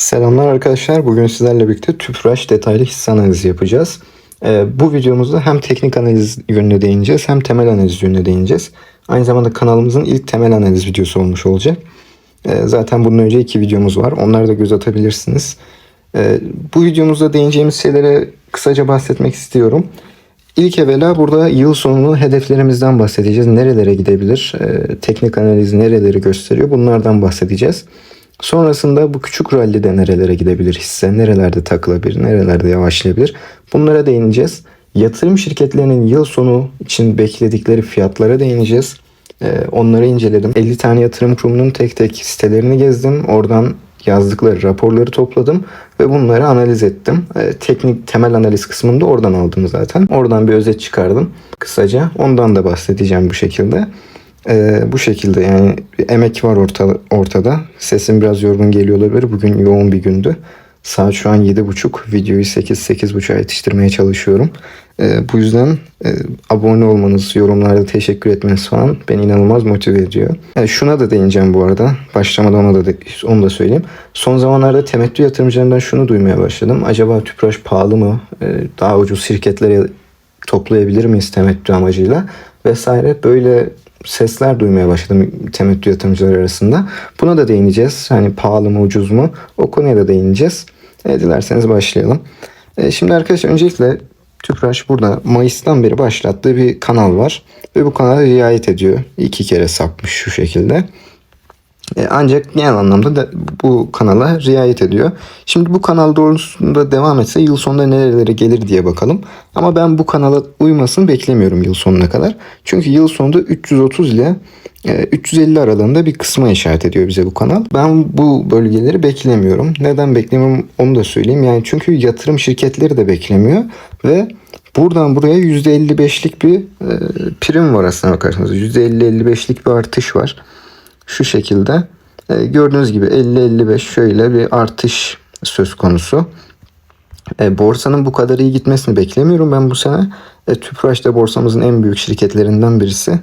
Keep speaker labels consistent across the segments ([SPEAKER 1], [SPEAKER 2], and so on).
[SPEAKER 1] Selamlar arkadaşlar. Bugün sizlerle birlikte tüpraş detaylı hisse analizi yapacağız. Ee, bu videomuzda hem teknik analiz yönüne değineceğiz hem temel analiz yönüne değineceğiz. Aynı zamanda kanalımızın ilk temel analiz videosu olmuş olacak. Ee, zaten bundan önce iki videomuz var. Onlara da göz atabilirsiniz. Ee, bu videomuzda değineceğimiz şeylere kısaca bahsetmek istiyorum. İlk evvela burada yıl sonu hedeflerimizden bahsedeceğiz. Nerelere gidebilir? Ee, teknik analiz nereleri gösteriyor? Bunlardan bahsedeceğiz. Sonrasında bu küçük rallide nerelere gidebilir hisse, nerelerde takılabilir, nerelerde yavaşlayabilir bunlara değineceğiz. Yatırım şirketlerinin yıl sonu için bekledikleri fiyatlara değineceğiz. Ee, onları inceledim. 50 tane yatırım kurumunun tek tek sitelerini gezdim. Oradan yazdıkları raporları topladım ve bunları analiz ettim. Ee, teknik temel analiz kısmını da oradan aldım zaten. Oradan bir özet çıkardım kısaca. Ondan da bahsedeceğim bu şekilde. Ee, bu şekilde yani bir emek var orta, ortada. Sesim biraz yorgun geliyor olabilir. Bugün yoğun bir gündü. Saat şu an 7.30. Videoyu 8-8.30'a yetiştirmeye çalışıyorum. Ee, bu yüzden e, abone olmanız, yorumlarda teşekkür etmeniz falan beni inanılmaz motive ediyor. Yani şuna da değineceğim bu arada. Başlamadan ona da de- onu da söyleyeyim. Son zamanlarda temettü yatırımcılarından şunu duymaya başladım. Acaba tüpraş pahalı mı? Ee, daha ucuz şirketlere toplayabilir miyiz temettü amacıyla? Vesaire böyle sesler duymaya başladım temettü yatırımcılar arasında. Buna da değineceğiz. Hani pahalı mı ucuz mu? O konuya da değineceğiz. E, dilerseniz başlayalım. E, şimdi arkadaşlar öncelikle Tüpraş burada Mayıs'tan beri başlattığı bir kanal var. Ve bu kanala riayet ediyor. İki kere sapmış şu şekilde. E, ancak genel anlamda da bu kanala riayet ediyor. Şimdi bu kanal doğrultusunda devam etse yıl sonunda nerelere gelir diye bakalım. Ama ben bu kanala uymasını beklemiyorum yıl sonuna kadar. Çünkü yıl sonunda 330 ile e, 350 aralığında bir kısma işaret ediyor bize bu kanal. Ben bu bölgeleri beklemiyorum. Neden beklemiyorum onu da söyleyeyim. Yani çünkü yatırım şirketleri de beklemiyor ve buradan buraya %55'lik bir e, prim var aslına bakarsanız. %50-55'lik bir artış var şu şekilde e, gördüğünüz gibi 50-55 şöyle bir artış söz konusu. E, borsanın bu kadar iyi gitmesini beklemiyorum ben bu sene. E, Tüpraş da borsamızın en büyük şirketlerinden birisi.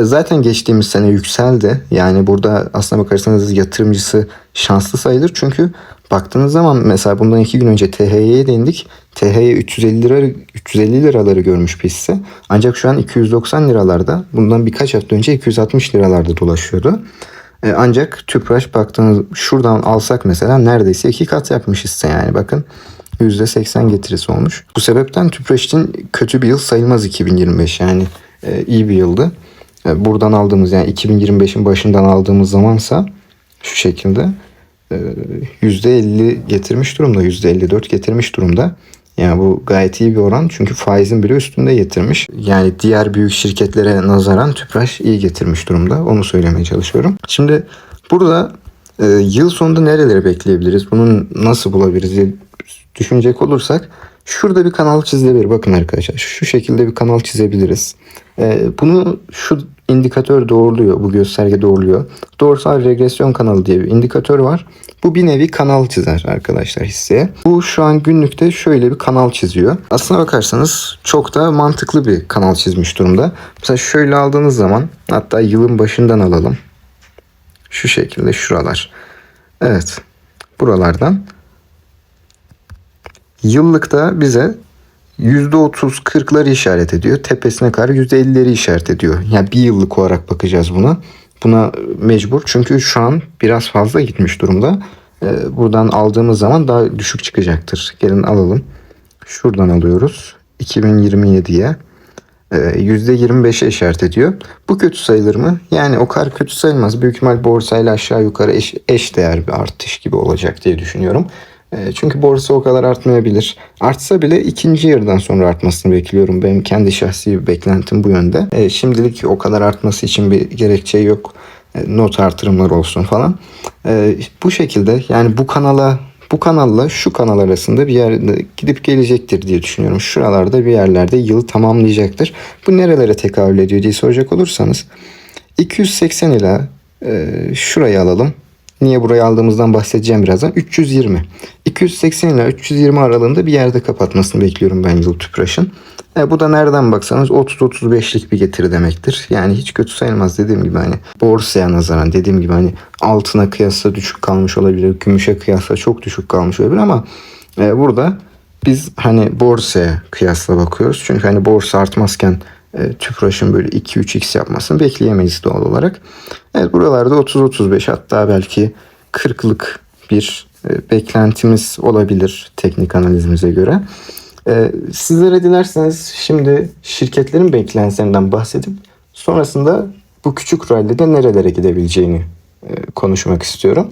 [SPEAKER 1] Zaten geçtiğimiz sene yükseldi. Yani burada aslına bakarsanız yatırımcısı şanslı sayılır. Çünkü baktığınız zaman mesela bundan iki gün önce THY'ye değindik. THY 350 lira 350 liraları görmüş bir hisse. Ancak şu an 290 liralarda. Bundan birkaç hafta önce 260 liralarda dolaşıyordu. E, ancak Tüpraş baktığınız şuradan alsak mesela neredeyse iki kat yapmış hisse yani bakın. %80 getirisi olmuş. Bu sebepten Tüpraş için kötü bir yıl sayılmaz 2025 yani e, iyi bir yıldı. E, buradan aldığımız yani 2025'in başından aldığımız zamansa şu şekilde %50 getirmiş durumda. %54 getirmiş durumda. Yani bu gayet iyi bir oran çünkü faizin bile üstünde getirmiş. Yani diğer büyük şirketlere nazaran Tüpraş iyi getirmiş durumda. Onu söylemeye çalışıyorum. Şimdi burada e, yıl sonunda nereleri bekleyebiliriz? Bunu nasıl bulabiliriz diye düşünecek olursak şurada bir kanal çizilebilir. Bakın arkadaşlar şu şekilde bir kanal çizebiliriz. E, bunu şu indikatör doğruluyor. Bu gösterge doğruluyor. Doğrusal regresyon kanalı diye bir indikatör var. Bu bir nevi kanal çizer arkadaşlar hisseye. Bu şu an günlükte şöyle bir kanal çiziyor. Aslına bakarsanız çok da mantıklı bir kanal çizmiş durumda. Mesela şöyle aldığınız zaman hatta yılın başından alalım. Şu şekilde şuralar. Evet. Buralardan yıllıkta bize %30-40'ları işaret ediyor. Tepesine kadar %50'leri işaret ediyor. Yani bir yıllık olarak bakacağız buna. Buna mecbur çünkü şu an biraz fazla gitmiş durumda. Ee, buradan aldığımız zaman daha düşük çıkacaktır. Gelin alalım. Şuradan alıyoruz. 2027'ye. Ee, %25'e işaret ediyor. Bu kötü sayılır mı? Yani o kadar kötü sayılmaz. Büyük ihtimal borsayla aşağı yukarı eş, eş değer bir artış gibi olacak diye düşünüyorum. E, Çünkü borsa o kadar artmayabilir. Artsa bile ikinci yarıdan sonra artmasını bekliyorum. Benim kendi şahsi bir beklentim bu yönde. E, Şimdilik o kadar artması için bir gerekçe yok. E, Not artırımlar olsun falan. Bu şekilde yani bu kanala bu kanalla şu kanal arasında bir yerde gidip gelecektir diye düşünüyorum. Şuralarda bir yerlerde yılı tamamlayacaktır. Bu nerelere tekabül ediyor diye soracak olursanız 280 ila e, şurayı alalım. Niye burayı aldığımızdan bahsedeceğim birazdan. 320. 280 ile 320 aralığında bir yerde kapatmasını bekliyorum ben yıl tüpraşın. E, bu da nereden baksanız 30-35'lik bir getiri demektir. Yani hiç kötü sayılmaz dediğim gibi hani borsaya nazaran dediğim gibi hani altına kıyasla düşük kalmış olabilir. Gümüşe kıyasla çok düşük kalmış olabilir ama e, burada biz hani borsaya kıyasla bakıyoruz. Çünkü hani borsa artmazken e, tüpraşın böyle 2-3x yapmasını bekleyemeyiz doğal olarak. Evet buralarda 30-35 hatta belki 40'lık bir e, beklentimiz olabilir teknik analizimize göre. E, sizlere dilerseniz şimdi şirketlerin beklentilerinden bahsedip sonrasında bu küçük rallide nerelere gidebileceğini e, konuşmak istiyorum.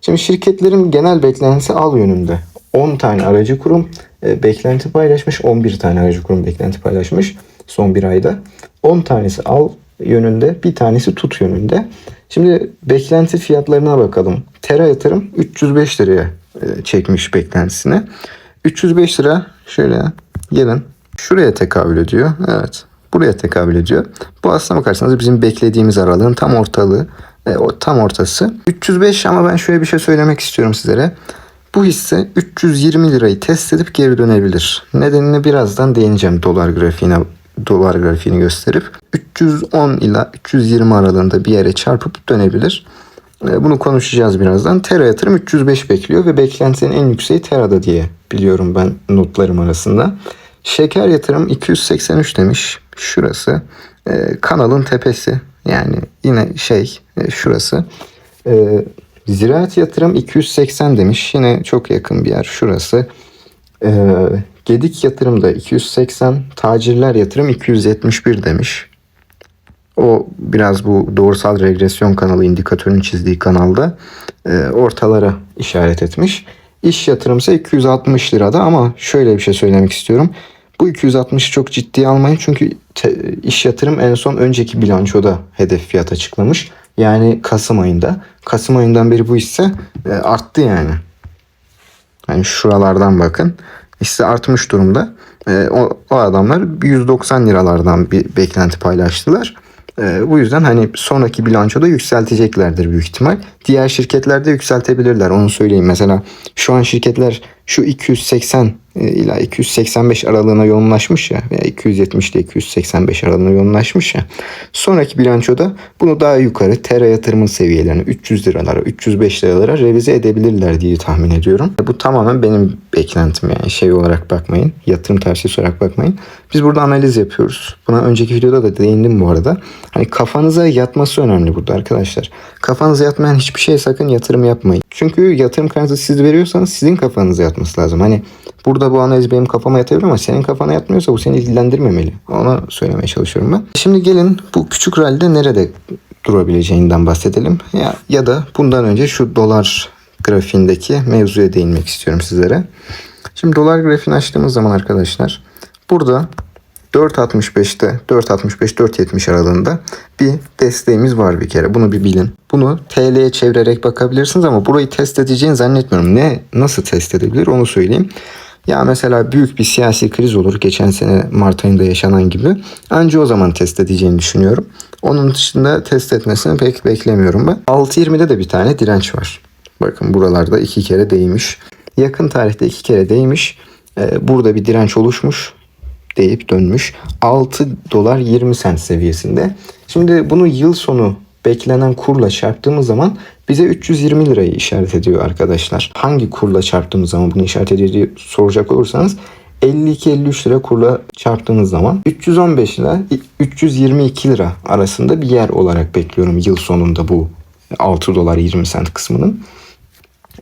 [SPEAKER 1] Şimdi şirketlerin genel beklentisi al yönünde. 10 tane aracı kurum beklenti paylaşmış. 11 tane aracı kurum beklenti paylaşmış son bir ayda. 10 tanesi al yönünde, bir tanesi tut yönünde. Şimdi beklenti fiyatlarına bakalım. Tera yatırım 305 liraya e, çekmiş beklentisini. 305 lira şöyle gelin şuraya tekabül ediyor. Evet buraya tekabül ediyor. Bu aslına bakarsanız bizim beklediğimiz aralığın tam ortalığı, e, o tam ortası. 305 ama ben şöyle bir şey söylemek istiyorum sizlere. Bu hisse 320 lirayı test edip geri dönebilir. Nedenini birazdan değineceğim dolar grafiğine dolar grafiğini gösterip 310 ila 320 aralığında bir yere çarpıp dönebilir. E, Bunu konuşacağız birazdan. Tera yatırım 305 bekliyor ve beklentinin en yükseği Tera'da diye biliyorum ben notlarım arasında. Şeker yatırım 283 demiş. Şurası. E, kanalın tepesi. Yani yine şey e, şurası. E, ziraat yatırım 280 demiş. Yine çok yakın bir yer. Şurası. E, Gedik yatırım da 280. Tacirler yatırım 271 demiş. O biraz bu doğrusal regresyon kanalı indikatörün çizdiği kanalda e, ortalara işaret etmiş. İş yatırım ise 260 lirada ama şöyle bir şey söylemek istiyorum. Bu 260'ı çok ciddiye almayın çünkü te- iş yatırım en son önceki bilançoda hedef fiyat açıklamış. Yani Kasım ayında. Kasım ayından beri bu hisse e, arttı yani. Yani şuralardan bakın. Hisse artmış durumda. E, o, o adamlar 190 liralardan bir beklenti paylaştılar. E, bu yüzden hani sonraki bilançoda yükselteceklerdir büyük ihtimal. Diğer şirketler de yükseltebilirler onu söyleyeyim. Mesela şu an şirketler şu 280 e, ila 285 aralığına yoğunlaşmış ya veya 270 ile 285 aralığına yoğunlaşmış ya. Sonraki bilançoda bunu daha yukarı tera yatırımın seviyelerine 300 liralara 305 liralara revize edebilirler diye tahmin ediyorum. Bu tamamen benim beklentim yani şey olarak bakmayın. Yatırım tavsiyesi olarak bakmayın. Biz burada analiz yapıyoruz. Buna önceki videoda da değindim bu arada. Hani kafanıza yatması önemli burada arkadaşlar. Kafanıza yatmayan hiçbir şeye sakın yatırım yapmayın. Çünkü yatırım kararınızı siz veriyorsanız sizin kafanıza yatması lazım. Hani burada bu analiz benim kafama yatabilir ama senin kafana yatmıyorsa bu seni ilgilendirmemeli. Onu söylemeye çalışıyorum ben. Şimdi gelin bu küçük rallide nerede durabileceğinden bahsedelim. Ya, ya da bundan önce şu dolar grafiğindeki mevzuya değinmek istiyorum sizlere. Şimdi dolar grafiğini açtığımız zaman arkadaşlar burada 4.65'te 4.65-4.70 aralığında bir desteğimiz var bir kere. Bunu bir bilin. Bunu TL'ye çevirerek bakabilirsiniz ama burayı test edeceğini zannetmiyorum. Ne nasıl test edebilir onu söyleyeyim. Ya mesela büyük bir siyasi kriz olur geçen sene Mart ayında yaşanan gibi. Anca o zaman test edeceğini düşünüyorum. Onun dışında test etmesini pek beklemiyorum ben. 6.20'de de bir tane direnç var. Bakın buralarda iki kere değmiş. Yakın tarihte iki kere değmiş. Ee, burada bir direnç oluşmuş deyip dönmüş. 6 dolar 20 sent seviyesinde. Şimdi bunu yıl sonu beklenen kurla çarptığımız zaman bize 320 lirayı işaret ediyor arkadaşlar. Hangi kurla çarptığımız zaman bunu işaret ediyor diye soracak olursanız 52-53 lira kurla çarptığınız zaman 315 lira 322 lira arasında bir yer olarak bekliyorum yıl sonunda bu 6 dolar 20 sent kısmının.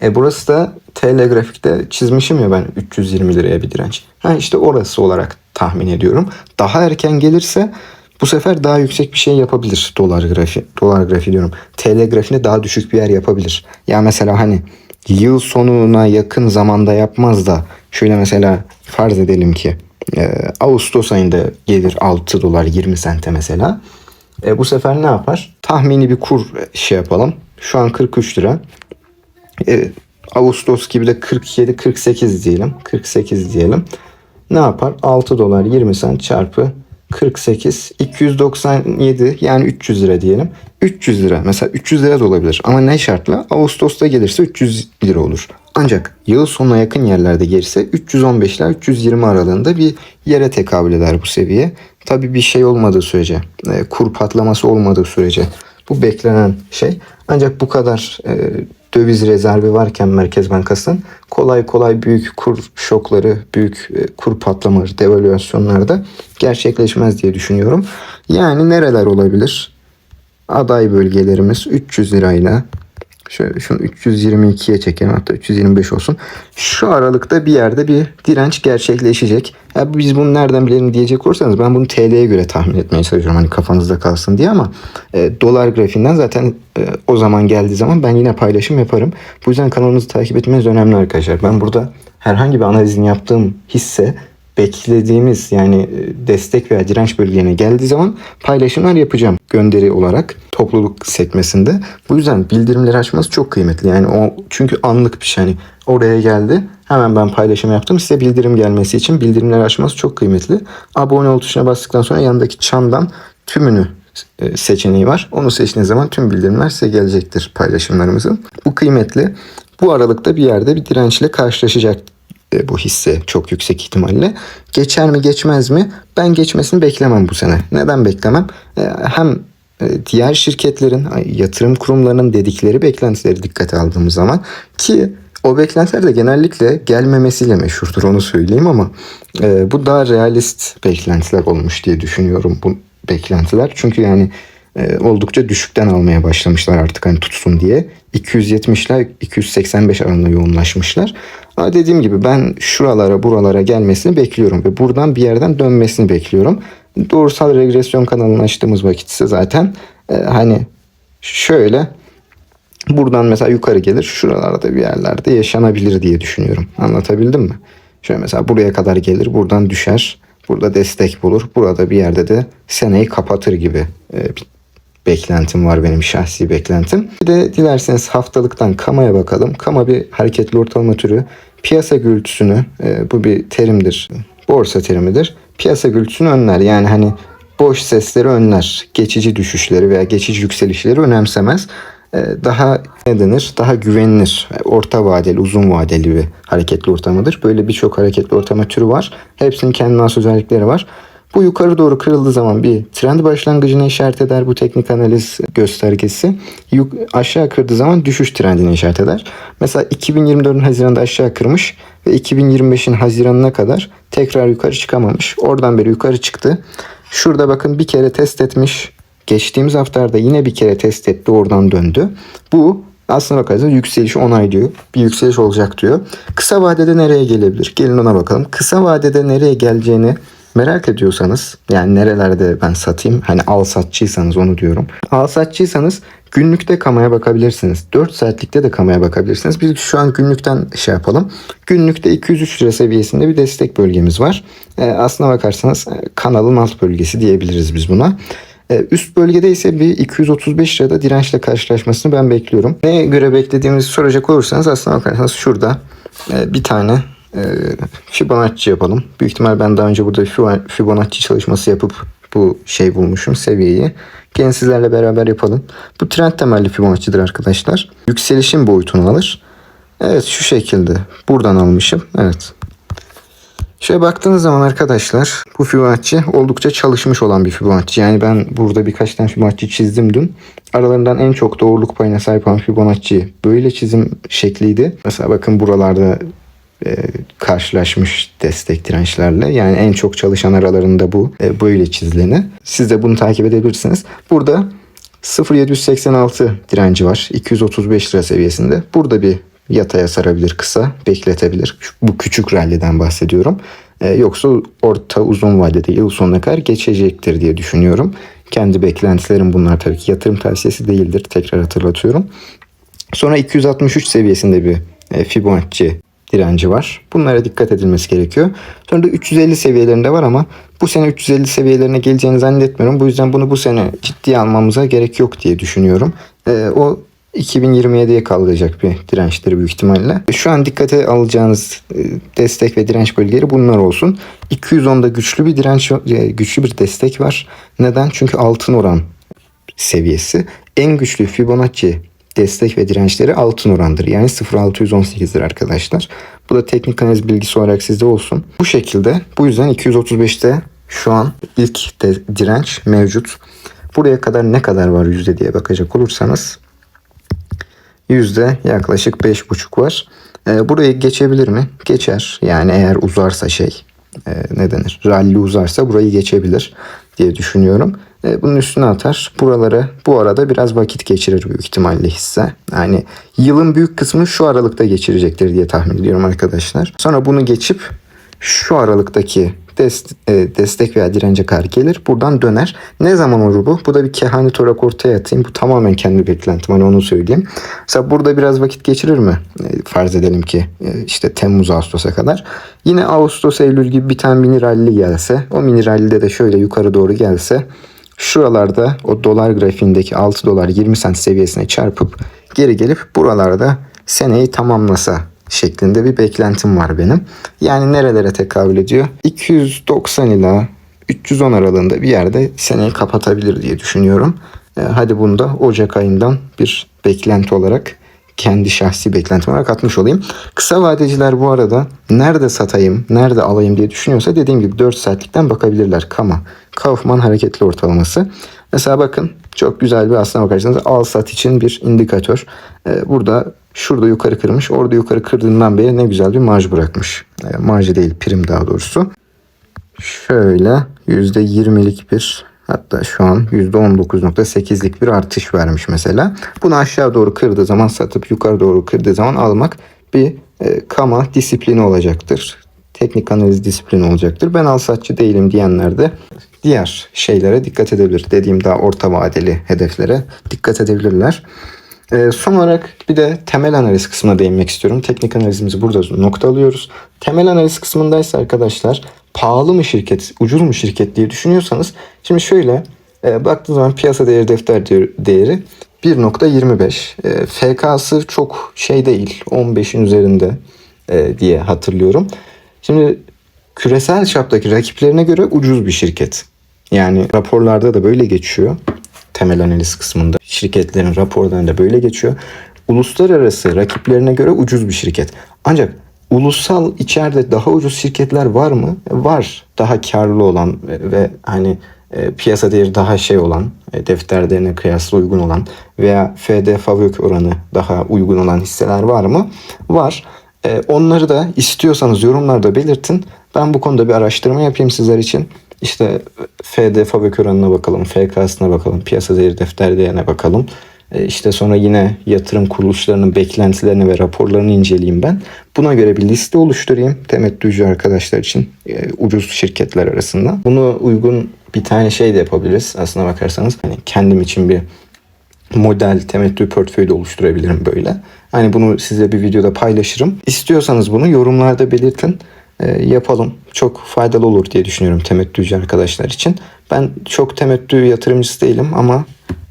[SPEAKER 1] E burası da TL grafikte çizmişim ya ben 320 liraya bir direnç. Ha işte orası olarak tahmin ediyorum. Daha erken gelirse bu sefer daha yüksek bir şey yapabilir dolar grafiği. Dolar grafiği diyorum. TL grafiğinde daha düşük bir yer yapabilir. Ya mesela hani yıl sonuna yakın zamanda yapmaz da şöyle mesela farz edelim ki e, Ağustos ayında gelir 6 dolar 20 sente mesela. E, bu sefer ne yapar? Tahmini bir kur şey yapalım. Şu an 43 lira. E, Ağustos gibi de 47-48 diyelim. 48 diyelim. Ne yapar? 6 dolar 20 sent çarpı 48, 297 yani 300 lira diyelim. 300 lira mesela 300 lira da olabilir ama ne şartla? Ağustos'ta gelirse 300 lira olur. Ancak yıl sonuna yakın yerlerde gelirse 315 ile 320 aralığında bir yere tekabül eder bu seviye. Tabi bir şey olmadığı sürece, e, kur patlaması olmadığı sürece bu beklenen şey. Ancak bu kadar e, döviz rezervi varken Merkez Bankası'nın kolay kolay büyük kur şokları, büyük e, kur patlamaları, devalüasyonlar da gerçekleşmez diye düşünüyorum. Yani nereler olabilir? Aday bölgelerimiz 300 lirayla Şöyle şunu 322'ye çekelim hatta 325 olsun. Şu aralıkta bir yerde bir direnç gerçekleşecek. Ya biz bunu nereden bilelim diyecek olursanız ben bunu TL'ye göre tahmin etmeye çalışıyorum. Hani kafanızda kalsın diye ama e, dolar grafiğinden zaten e, o zaman geldiği zaman ben yine paylaşım yaparım. Bu yüzden kanalımızı takip etmeniz önemli arkadaşlar. Ben burada herhangi bir analizini yaptığım hisse beklediğimiz yani e, destek veya direnç bölgelerine geldiği zaman paylaşımlar yapacağım gönderi olarak topluluk sekmesinde. Bu yüzden bildirimleri açması çok kıymetli. Yani o çünkü anlık bir şey. Yani oraya geldi. Hemen ben paylaşım yaptım. Size bildirim gelmesi için bildirimleri açması çok kıymetli. Abone ol tuşuna bastıktan sonra yanındaki çandan tümünü e, seçeneği var. Onu seçtiğiniz zaman tüm bildirimler size gelecektir paylaşımlarımızın. Bu kıymetli. Bu aralıkta bir yerde bir dirençle karşılaşacak e, bu hisse çok yüksek ihtimalle. Geçer mi geçmez mi? Ben geçmesini beklemem bu sene. Neden beklemem? E, Hem diğer şirketlerin, yatırım kurumlarının dedikleri beklentileri dikkate aldığımız zaman ki o beklentiler de genellikle gelmemesiyle meşhurdur onu söyleyeyim ama e, bu daha realist beklentiler olmuş diye düşünüyorum bu beklentiler. Çünkü yani e, oldukça düşükten almaya başlamışlar artık hani tutsun diye. 270'ler 285 aralığında yoğunlaşmışlar. Ama dediğim gibi ben şuralara buralara gelmesini bekliyorum ve buradan bir yerden dönmesini bekliyorum. Doğrusal regresyon kanalını açtığımız vakit ise zaten e, hani şöyle buradan mesela yukarı gelir şuralarda bir yerlerde yaşanabilir diye düşünüyorum. Anlatabildim mi? Şöyle mesela buraya kadar gelir buradan düşer. Burada destek bulur. Burada bir yerde de seneyi kapatır gibi e, beklentim var benim şahsi beklentim. Bir de dilerseniz haftalıktan Kama'ya bakalım. Kama bir hareketli ortalama türü. Piyasa gürültüsünü e, bu bir terimdir. Borsa terimidir. Piyasa gürültüsünü önler. Yani hani boş sesleri önler. Geçici düşüşleri veya geçici yükselişleri önemsemez. E, daha ne denir? Daha güvenilir. Orta vadeli, uzun vadeli bir hareketli ortamıdır. Böyle birçok hareketli ortama türü var. Hepsinin kendine has özellikleri var. Bu yukarı doğru kırıldığı zaman bir trend başlangıcını işaret eder bu teknik analiz göstergesi. Yuk aşağı kırdığı zaman düşüş trendini işaret eder. Mesela 2024'ün Haziran'da aşağı kırmış ve 2025'in Haziran'ına kadar tekrar yukarı çıkamamış. Oradan beri yukarı çıktı. Şurada bakın bir kere test etmiş. Geçtiğimiz haftalarda yine bir kere test etti oradan döndü. Bu aslına bakarsanız yükselişi onaylıyor. Bir yükseliş olacak diyor. Kısa vadede nereye gelebilir? Gelin ona bakalım. Kısa vadede nereye geleceğini merak ediyorsanız yani nerelerde ben satayım hani al satçıysanız onu diyorum. Al satçıysanız günlükte kamaya bakabilirsiniz. 4 saatlikte de kamaya bakabilirsiniz. Biz şu an günlükten şey yapalım. Günlükte 203 lira seviyesinde bir destek bölgemiz var. E, aslına bakarsanız e, kanalın alt bölgesi diyebiliriz biz buna. E, üst bölgede ise bir 235 lirada dirençle karşılaşmasını ben bekliyorum. Neye göre beklediğimizi soracak olursanız aslına bakarsanız şurada e, bir tane Fibonacci yapalım. Büyük ihtimal ben daha önce burada Fibonacci çalışması yapıp bu şey bulmuşum seviyeyi. Gelin sizlerle beraber yapalım. Bu trend temelli Fibonacci'dir arkadaşlar. Yükselişin boyutunu alır. Evet şu şekilde. Buradan almışım. Evet. Şöyle baktığınız zaman arkadaşlar bu Fibonacci oldukça çalışmış olan bir Fibonacci. Yani ben burada birkaç tane Fibonacci çizdim dün. Aralarından en çok doğruluk payına sahip olan Fibonacci böyle çizim şekliydi. Mesela bakın buralarda e, karşılaşmış destek dirençlerle. Yani en çok çalışan aralarında bu e, böyle çizileni. Siz de bunu takip edebilirsiniz. Burada 0.786 direnci var. 235 lira seviyesinde. Burada bir yataya sarabilir kısa, bekletebilir. Bu küçük ralliden bahsediyorum. Ee, yoksa orta uzun vadede yıl sonuna kadar geçecektir diye düşünüyorum. Kendi beklentilerim bunlar tabii ki yatırım tavsiyesi değildir. Tekrar hatırlatıyorum. Sonra 263 seviyesinde bir e, Fibonacci direnci var. Bunlara dikkat edilmesi gerekiyor. Sonra da 350 seviyelerinde var ama bu sene 350 seviyelerine geleceğini zannetmiyorum. Bu yüzden bunu bu sene ciddiye almamıza gerek yok diye düşünüyorum. Ee, o 2027'ye kalacak bir dirençleri büyük ihtimalle. Şu an dikkate alacağınız e, destek ve direnç bölgeleri bunlar olsun. 210'da güçlü bir direnç, e, güçlü bir destek var. Neden? Çünkü altın oran seviyesi. En güçlü Fibonacci destek ve dirençleri altın orandır. Yani 0.618'dir arkadaşlar. Bu da teknik analiz bilgisi olarak sizde olsun. Bu şekilde bu yüzden 235'te şu an ilk de, direnç mevcut. Buraya kadar ne kadar var yüzde diye bakacak olursanız yüzde yaklaşık 5.5 var. Ee, burayı geçebilir mi? Geçer. Yani eğer uzarsa şey e, ne denir? Rally uzarsa burayı geçebilir diye düşünüyorum. E, bunun üstüne atar. Buralara bu arada biraz vakit geçirir büyük ihtimalle hisse. Yani yılın büyük kısmını şu aralıkta geçirecektir diye tahmin ediyorum arkadaşlar. Sonra bunu geçip şu aralıktaki dest, e, destek veya dirence kadar gelir. Buradan döner. Ne zaman olur bu? Bu da bir kehanet olarak ortaya atayım. Bu tamamen kendi beklentim. Hani onu söyleyeyim. Mesela burada biraz vakit geçirir mi? E, farz edelim ki e, işte Temmuz Ağustos'a kadar. Yine Ağustos Eylül gibi bir tane mini rally gelse. O mini rally'de de şöyle yukarı doğru gelse. Şuralarda o dolar grafiğindeki 6 dolar 20 sent seviyesine çarpıp geri gelip buralarda seneyi tamamlasa şeklinde bir beklentim var benim. Yani nerelere tekabül ediyor? 290 ila 310 aralığında bir yerde seneyi kapatabilir diye düşünüyorum. Ee, hadi bunu da Ocak ayından bir beklenti olarak kendi şahsi beklentim olarak atmış olayım. Kısa vadeciler bu arada nerede satayım, nerede alayım diye düşünüyorsa dediğim gibi 4 saatlikten bakabilirler. Kama, Kaufman hareketli ortalaması. Mesela bakın çok güzel bir aslına bakarsanız al sat için bir indikatör. Ee, burada şurada yukarı kırmış, orada yukarı kırdığından beri ne güzel bir marj bırakmış. Ee, marj değil, prim daha doğrusu. Şöyle %20'lik bir Hatta şu an %19.8'lik bir artış vermiş mesela. Bunu aşağı doğru kırdığı zaman satıp yukarı doğru kırdığı zaman almak bir e, kama disiplini olacaktır. Teknik analiz disiplini olacaktır. Ben al satçı değilim diyenler de diğer şeylere dikkat edebilir. Dediğim daha orta vadeli hedeflere dikkat edebilirler. E, son olarak bir de temel analiz kısmına değinmek istiyorum. Teknik analizimizi burada nokta alıyoruz. Temel analiz kısmındaysa arkadaşlar pahalı mı şirket, ucuz mu şirket diye düşünüyorsanız şimdi şöyle e, baktığınız zaman piyasa değeri defter değeri 1.25. E, FK'sı çok şey değil 15'in üzerinde e, diye hatırlıyorum. Şimdi küresel çaptaki rakiplerine göre ucuz bir şirket. Yani raporlarda da böyle geçiyor. Temel analiz kısmında şirketlerin raporlarında böyle geçiyor. Uluslararası rakiplerine göre ucuz bir şirket. Ancak ulusal içeride daha ucuz şirketler var mı? Var. Daha karlı olan ve, hani e, piyasa değeri daha şey olan, e, defter değerine kıyasla uygun olan veya FD FAVÖK oranı daha uygun olan hisseler var mı? Var. E, onları da istiyorsanız yorumlarda belirtin. Ben bu konuda bir araştırma yapayım sizler için. İşte FD FAVÖK oranına bakalım, FK'sına bakalım, piyasa değeri defter değerine bakalım. E, işte sonra yine yatırım kuruluşlarının beklentilerini ve raporlarını inceleyeyim ben. Buna göre bir liste oluşturayım temettücü arkadaşlar için e, ucuz şirketler arasında. Bunu uygun bir tane şey de yapabiliriz aslına bakarsanız. Hani kendim için bir model temettü portföyü de oluşturabilirim böyle. Hani bunu size bir videoda paylaşırım. İstiyorsanız bunu yorumlarda belirtin. E, yapalım. Çok faydalı olur diye düşünüyorum temettücü arkadaşlar için. Ben çok temettü yatırımcısı değilim ama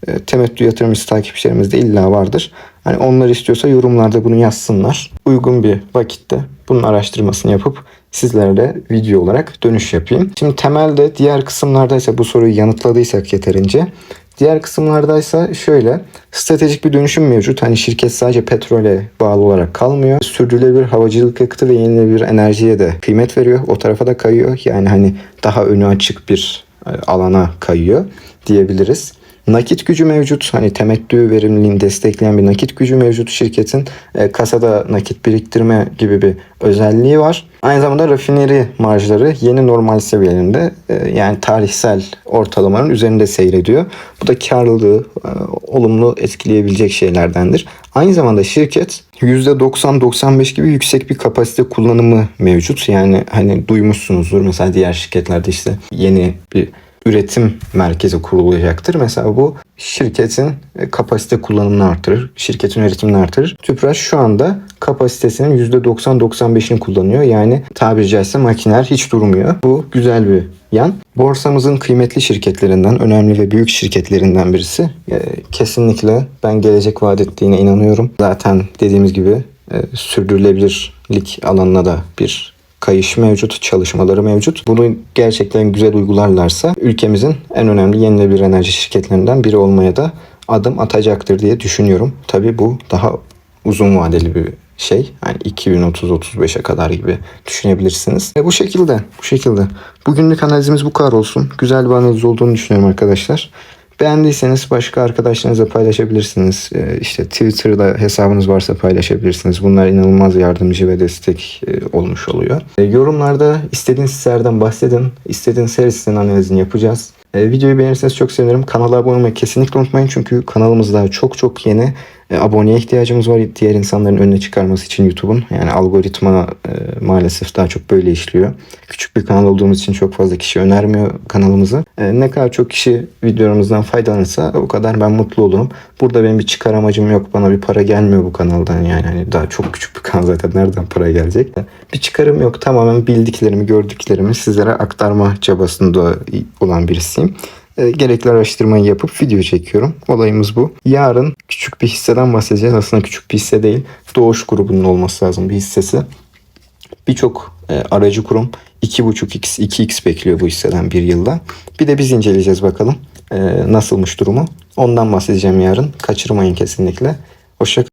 [SPEAKER 1] e, temettü yatırımcısı takipçilerimiz de illa vardır. Hani onlar istiyorsa yorumlarda bunu yazsınlar. Uygun bir vakitte bunun araştırmasını yapıp sizlerle video olarak dönüş yapayım. Şimdi temelde diğer kısımlardaysa bu soruyu yanıtladıysak yeterince Diğer kısımlardaysa şöyle stratejik bir dönüşüm mevcut. Hani şirket sadece petrole bağlı olarak kalmıyor. Sürdürülebilir havacılık yakıtı ve yenilenebilir enerjiye de kıymet veriyor. O tarafa da kayıyor. Yani hani daha önü açık bir e, alana kayıyor diyebiliriz. Nakit gücü mevcut. Hani temettü verimliliğini destekleyen bir nakit gücü mevcut şirketin. E, kasada nakit biriktirme gibi bir özelliği var. Aynı zamanda rafineri marjları yeni normal seviyelerinde e, yani tarihsel ortalamanın üzerinde seyrediyor. Bu da karlılığı e, olumlu etkileyebilecek şeylerdendir. Aynı zamanda şirket %90-95 gibi yüksek bir kapasite kullanımı mevcut. Yani hani duymuşsunuzdur mesela diğer şirketlerde işte yeni bir üretim merkezi kurulacaktır. Mesela bu şirketin e, kapasite kullanımını artırır, şirketin üretimini artırır. Tüpraş şu anda kapasitesinin %90-95'ini kullanıyor. Yani tabiri caizse makineler hiç durmuyor. Bu güzel bir yan. Borsamızın kıymetli şirketlerinden, önemli ve büyük şirketlerinden birisi. E, kesinlikle ben gelecek vaat ettiğine inanıyorum. Zaten dediğimiz gibi e, sürdürülebilirlik alanına da bir kayış mevcut, çalışmaları mevcut. Bunu gerçekten güzel uygularlarsa ülkemizin en önemli yenilenebilir enerji şirketlerinden biri olmaya da adım atacaktır diye düşünüyorum. Tabii bu daha uzun vadeli bir şey. Yani 2030-35'e kadar gibi düşünebilirsiniz. Ve bu şekilde, bu şekilde. Bugünlük analizimiz bu kadar olsun. Güzel bir analiz olduğunu düşünüyorum arkadaşlar. Beğendiyseniz başka arkadaşlarınızla paylaşabilirsiniz. Ee, İşte Twitter'da hesabınız varsa paylaşabilirsiniz. Bunlar inanılmaz yardımcı ve destek e, olmuş oluyor. E, Yorumlarda istediğiniz hislerden bahsedin. İstediğiniz her hissenin analizini yapacağız. E, Videoyu beğenirseniz çok sevinirim. Kanala abone olmayı kesinlikle unutmayın. Çünkü kanalımız daha çok çok yeni. E, Aboneye ihtiyacımız var diğer insanların önüne çıkarması için YouTube'un. Yani algoritma e, maalesef daha çok böyle işliyor. Küçük bir kanal olduğumuz için çok fazla kişi önermiyor kanalımızı. E, ne kadar çok kişi videolarımızdan faydalanırsa o kadar ben mutlu olurum. Burada benim bir çıkar amacım yok. Bana bir para gelmiyor bu kanaldan yani. Hani daha çok küçük bir kanal zaten nereden para gelecek? Bir çıkarım yok. Tamamen bildiklerimi, gördüklerimi sizlere aktarma çabasında olan birisiyim. E, gerekli araştırmayı yapıp video çekiyorum. Olayımız bu. Yarın küçük bir hisseden bahsedeceğiz. Aslında küçük bir hisse değil. Doğuş grubunun olması lazım bir hissesi. Birçok e, aracı kurum 2.5x, 2x bekliyor bu hisseden bir yılda. Bir de biz inceleyeceğiz bakalım e, nasılmış durumu. Ondan bahsedeceğim yarın. Kaçırmayın kesinlikle. Hoşça